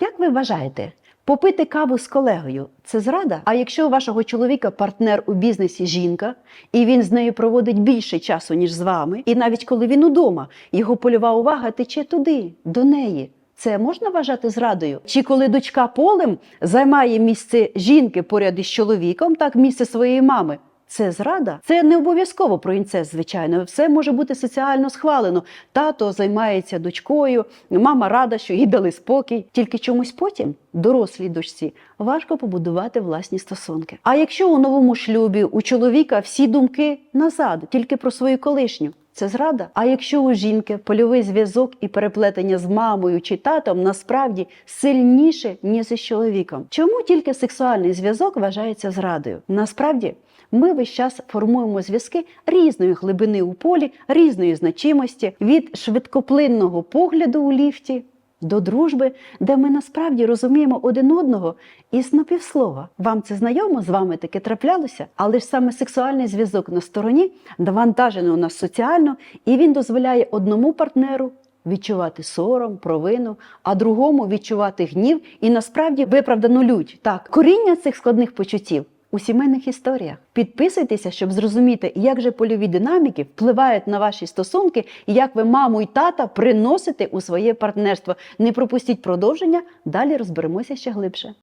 Як ви вважаєте, попити каву з колегою це зрада? А якщо у вашого чоловіка партнер у бізнесі жінка, і він з нею проводить більше часу, ніж з вами, і навіть коли він удома, його польова увага тече туди, до неї. Це можна вважати зрадою? Чи коли дочка полем займає місце жінки поряд із чоловіком, так місце своєї мами? Це зрада? Це не обов'язково про інцест, звичайно. Все може бути соціально схвалено. Тато займається дочкою, мама рада, що їй дали спокій. Тільки чомусь потім, дорослій дочці, важко побудувати власні стосунки. А якщо у новому шлюбі у чоловіка всі думки назад, тільки про свою колишню. Це зрада. А якщо у жінки польовий зв'язок і переплетення з мамою чи татом насправді сильніше, ніж із чоловіком, чому тільки сексуальний зв'язок вважається зрадою? Насправді. Ми весь час формуємо зв'язки різної глибини у полі, різної значимості, від швидкоплинного погляду у ліфті до дружби, де ми насправді розуміємо один одного із напівслова. Вам це знайомо, з вами таке траплялося, але ж саме сексуальний зв'язок на стороні навантажений у нас соціально, і він дозволяє одному партнеру. Відчувати сором, провину, а другому відчувати гнів і насправді виправдану лють. Так, коріння цих складних почуттів у сімейних історіях. Підписуйтеся, щоб зрозуміти, як же польові динаміки впливають на ваші стосунки і як ви маму і тата приносите у своє партнерство. Не пропустіть продовження, далі розберемося ще глибше.